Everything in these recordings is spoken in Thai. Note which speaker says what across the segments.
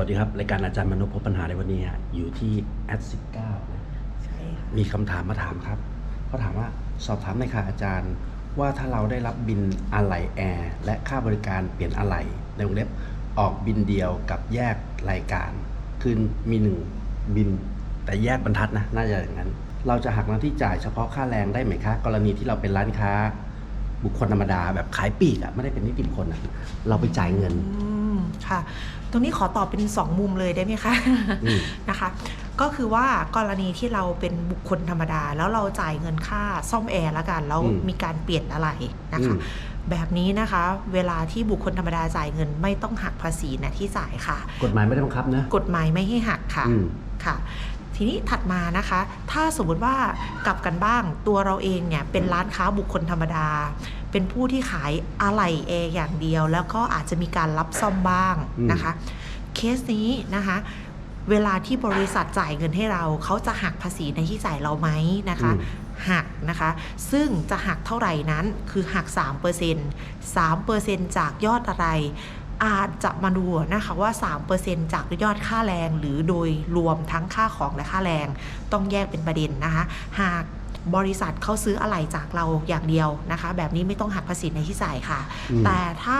Speaker 1: วัสดีครับ รายการอาจารย์มนุษย์พบปัญหาในวันนี้ฮะอยู่ที่แอดสิบเก้านะ
Speaker 2: ใช่ค่ะ
Speaker 1: มีคำถามมาถามครับเขาถามว่าสอบถามในอยค่ะอาจารย์ว่าถ้าเราได้รับบินอะไหล่แอร์และค่าบริการเปลี่ยนอะไหล่ในวงเล็บออกบินเดียวกับแยกรายการ คือมีหนึ่งบิน แต่แยกบรรทัดนะน่าจะอย่างนั้น เราจะหักหน้าที่จ่ายเฉพาะค่าแรงได้ไหมคะ กรณีที่เราเป็นร้านค้า บุคคลธรรมดาแบบขายปลีกอะไม่ได้เป็นนิติบุคคลอะเราไปจ่ายเงิน
Speaker 2: อืมค่ะ ตรงนี้ขอตอบเป็น 2 มุมเลยได้ไหมคะ
Speaker 1: อืม
Speaker 2: นะคะ ก็คือว่ากรณีที่เราเป็นบุคคลธรรมดา แล้วเราจ่ายเงินค่าซ่อมแอร์แล้วกันแล้ว
Speaker 1: อืม
Speaker 2: มีการเปลี่ยนอะไรนะคะ
Speaker 1: อืม
Speaker 2: แบบนี้นะคะ เวลาที่บุคคลธรรมดาจ่ายเงินไม่ต้องหักภาษีนะที่จ่ายค่ะ
Speaker 1: กฎหมายไม่ได้บังคับนะ
Speaker 2: กฎหมายไม่ให้หักค่ะ
Speaker 1: อืม
Speaker 2: ค่ะ ทีนี้ถัดมานะคะ ถ้าสมมติว่ากลับกันบ้างตัวเราเองเนี่ยเป็นร้านค้าบุคคลธรรมดา เป็นผู้ที่ขายอะไหล่แอร์อย่างเดียว แล้วก็อาจจะมีการรับซ่อมบ้าง
Speaker 1: อืม
Speaker 2: นะคะ เคสนี้นะคะเวลาที่บริษัทจ่ายเงินให้เรา เขาจะหักภาษีในที่จ่ายเราไหมนะคะหักนะคะ ซึ่งจะหักเท่าไหร่นั้นคือหัก 3% 3%จากยอดอะไร อาจจะมาดูนะคะว่า 3%จากยอดค่าแรง หรือโดยรวมทั้งค่าของและค่าแรง ต้องแยกเป็นประเด็นนะคะ หากบริษัทเขาซื้ออะไหล่จากเราอย่างเดียวนะคะ แบบนี้ไม่ต้องหักภาษีในที่จ่ายค่ะ
Speaker 1: อืม
Speaker 2: แต่ถ้า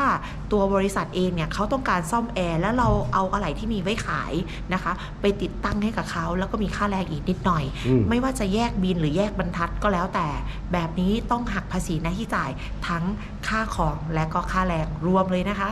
Speaker 2: ตัวบริษัทเองเนี่ยเขาต้องการซ่อมแอร์แล้วเราเอาอะไหล่ที่มีไว้ขายนะคะ ไปติดตั้งให้กับเขาแล้วก็มีค่าแรงอีกนิดหน่อย
Speaker 1: อืม
Speaker 2: ไม่ว่าจะแยกบินหรือแยกบรรทัดก็แล้วแต่ แบบนี้ต้องหักภาษีหน้าที่จ่ายทั้งค่าของและก็ค่าแรงรวมเลยนะคะ